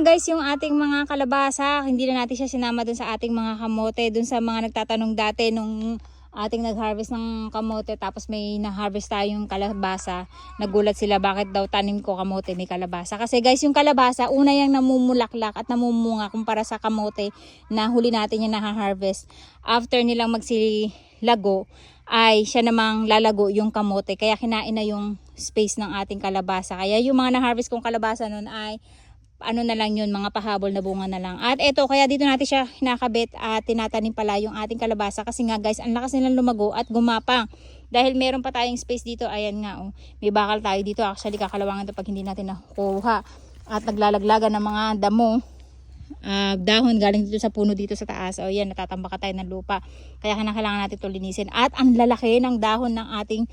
guys yung ating mga kalabasa, hindi na natin siya sinama dun sa ating mga kamote, dun sa mga nagtatanong dati nung ating nag-harvest ng kamote tapos may na-harvest tayong kalabasa, nagulat sila bakit daw tanim ko kamote may kalabasa. Kasi guys yung kalabasa, una yung namumulaklak at namumunga kumpara sa kamote na huli natin yung na-harvest. After nilang magsilago, ay siya namang lalago yung kamote. Kaya kinain na yung space ng ating kalabasa. Kaya yung mga na-harvest kong kalabasa nun ay ano na lang yun, mga pahabol na bunga na lang. At eto, kaya dito natin siya nakabit at tinatanim pala yung ating kalabasa kasi nga guys, ang lakas nilang lumago at gumapang. Dahil meron pa tayong space dito, ayan nga oh, may bakal tayo dito. Actually, kakalawangan ito pag hindi natin nakukuha. At naglalaglagan ng mga damo, ah, dahon galing dito sa puno dito sa taas. O yan, natatambaka tayo ng lupa. Kaya kailangan natin ito linisin. At ang lalaki ng dahon ng ating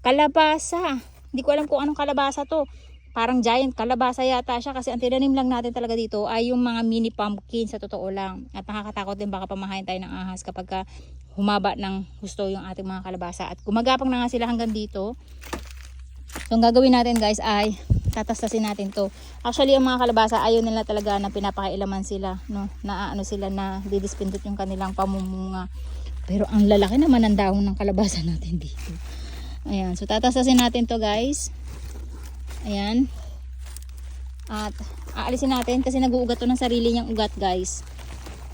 kalabasa. Hindi ko alam kung anong kalabasa to parang giant kalabasa yata siya kasi ang tinanim lang natin talaga dito ay yung mga mini pumpkin sa totoo lang. At nakakatakot din baka pamahain tayo ng ahas kapag ka humaba ng gusto yung ating mga kalabasa. At gumagapang na nga sila hanggang dito. So ang gagawin natin guys ay tatastasin natin to. Actually ang mga kalabasa ayaw nila talaga na pinapakailaman sila. No? Na ano sila na didispindot yung kanilang pamumunga. Pero ang lalaki naman ang dahon ng kalabasa natin dito. Ayan. So tatastasin natin to guys. Ayan. At aalisin natin kasi nag-uugat to ng sarili niyang ugat guys.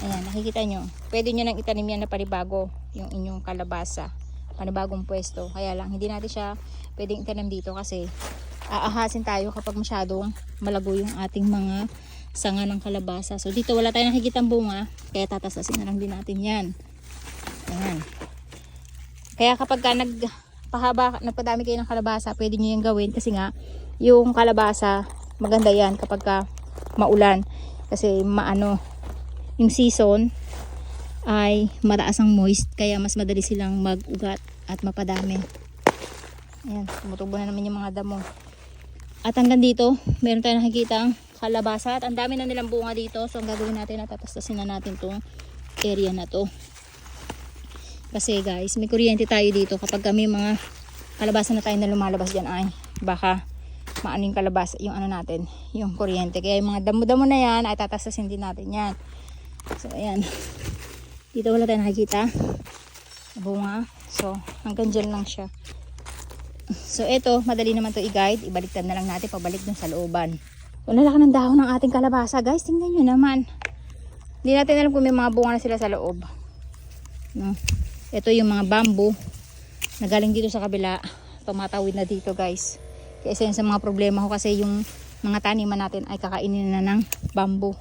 Ayan, nakikita nyo. Pwede nyo nang itanim yan na panibago yung inyong kalabasa. Panibagong pwesto. Kaya lang, hindi natin siya pwedeng itanim dito kasi aahasin tayo kapag masyadong malago yung ating mga sanga ng kalabasa. So dito wala tayong nakikita bunga, kaya tatasasin na lang din natin yan. Ayan. Kaya kapag ka nagpahaba, nagpadami kayo ng kalabasa, pwede nyo yung gawin kasi nga yung kalabasa maganda yan kapag ka maulan. Kasi maano yung season ay mataas ang moist kaya mas madali silang mag-ugat at mapadami. Ayan tumutubo na naman yung mga damo. At hanggang dito meron tayong nakikita kalabasa at ang dami na nilang bunga dito. So ang gagawin natin natatastasin na natin tong area na to. Kasi guys may kuryente tayo dito. Kapag kami mga kalabasa na tayo na lumalabas dyan ay baka maaning kalabas yung ano natin, yung kuryente. Kaya yung mga damo-damo na yan, ay tatasasin din natin yan. So, ayan. Dito wala tayong nakikita. Bunga. So, hanggang dyan lang siya. So, ito, madali naman to i-guide. Ibaliktad na lang natin, pabalik dun sa looban. So, lalaki ng dahon ng ating kalabasa. Guys, tingnan nyo naman. Hindi natin alam kung may mga bunga na sila sa loob. No? Ito yung mga bamboo na galing dito sa kabila. Tumatawid na dito, guys. Kaya isa sa mga problema ko kasi yung mga taniman natin ay kakainin na ng bamboo.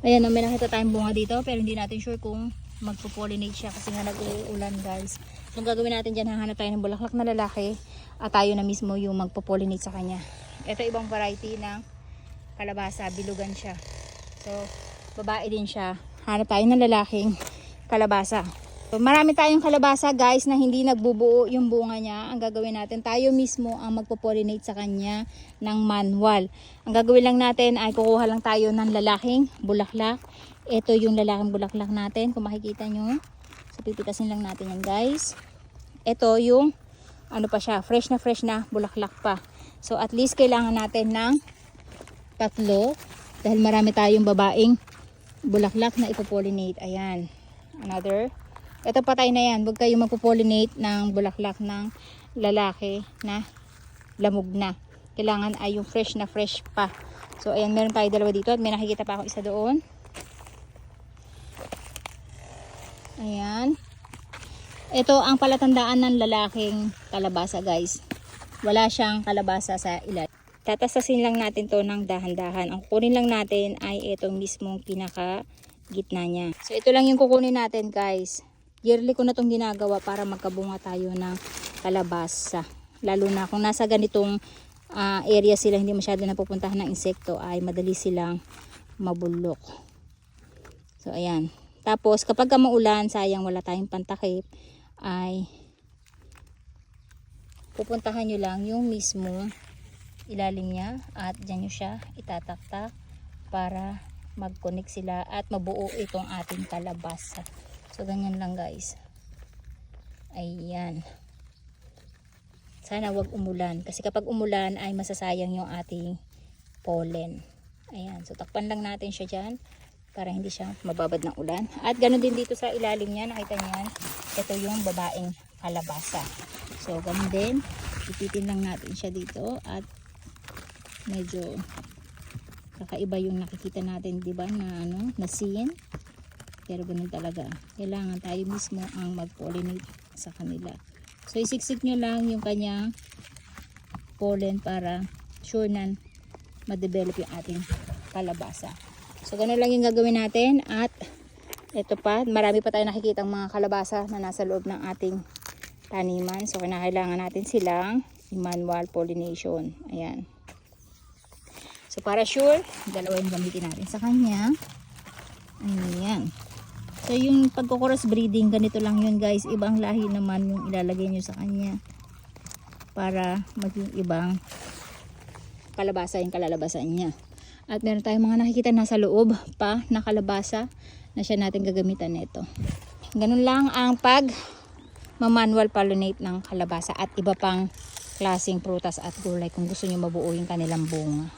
Ayan, may nakita tayong bunga dito pero hindi natin sure kung magpo-pollinate siya kasi nga nag-uulan guys. So, gagawin natin dyan, hahanap tayo ng bulaklak na lalaki at tayo na mismo yung magpo-pollinate sa kanya. Ito ibang variety ng kalabasa, bilugan siya. So, babae din siya. Hanap tayo ng lalaking kalabasa. Marami tayong kalabasa guys na hindi nagbubuo yung bunga niya. Ang gagawin natin, tayo mismo ang magpo-pollinate sa kanya ng manual. Ang gagawin lang natin ay kukuha lang tayo ng lalaking bulaklak. Ito yung lalaking bulaklak natin kung makikita nyo. So pipitasin lang natin yan guys. Ito yung ano pa siya, fresh na fresh na bulaklak pa. So at least kailangan natin ng tatlo dahil marami tayong babaeng bulaklak na ipopollinate. Ayan. Another ito patay na yan. Huwag kayo magpo-pollinate ng bulaklak ng lalaki na lamog na. Kailangan ay yung fresh na fresh pa. So, ayan, meron tayo dalawa dito. At may nakikita pa ako isa doon. Ayan. Ito ang palatandaan ng lalaking kalabasa, guys. Wala siyang kalabasa sa ilalim. Tatasasin lang natin to ng dahan-dahan. Ang kukunin lang natin ay itong mismong pinaka gitna niya. So, ito lang yung kukunin natin, guys yearly ko na itong ginagawa para magkabunga tayo ng kalabasa. Lalo na kung nasa ganitong uh, area sila hindi masyado napupuntahan ng insekto ay madali silang mabulok. So ayan. Tapos kapag maulan, sayang wala tayong pantakip ay pupuntahan nyo lang yung mismo ilalim niya at dyan nyo siya itataktak para mag-connect sila at mabuo itong ating kalabasa. So, ganyan lang guys. Ayan. Sana wag umulan. Kasi kapag umulan ay masasayang yung ating pollen. Ayan, so takpan lang natin siya dyan para hindi siya mababad ng ulan. At ganun din dito sa ilalim niya, nakita niyo yan, ito yung babaeng kalabasa. So ganun din, ipitin lang natin siya dito at medyo kakaiba yung nakikita natin, di ba, na ano, na scene. Pero ganun talaga. Kailangan tayo mismo ang mag-pollinate sa kanila. So isiksik nyo lang yung kanyang pollen para sure na ma-develop yung ating kalabasa. So ganun lang yung gagawin natin at ito pa, marami pa tayo nakikita mga kalabasa na nasa loob ng ating taniman. So kinakailangan natin silang manual pollination. Ayan. So para sure, dalawa yung gamitin natin sa kanya. Ayan. So yung pagko-cross breeding, ganito lang yun guys. Ibang lahi naman yung ilalagay nyo sa kanya. Para maging ibang kalabasa yung kalalabasan niya. At meron tayong mga nakikita nasa loob pa na kalabasa na siya natin gagamitan nito. Ganun lang ang pag manual pollinate ng kalabasa at iba pang klaseng prutas at gulay kung gusto nyo mabuo yung kanilang bunga.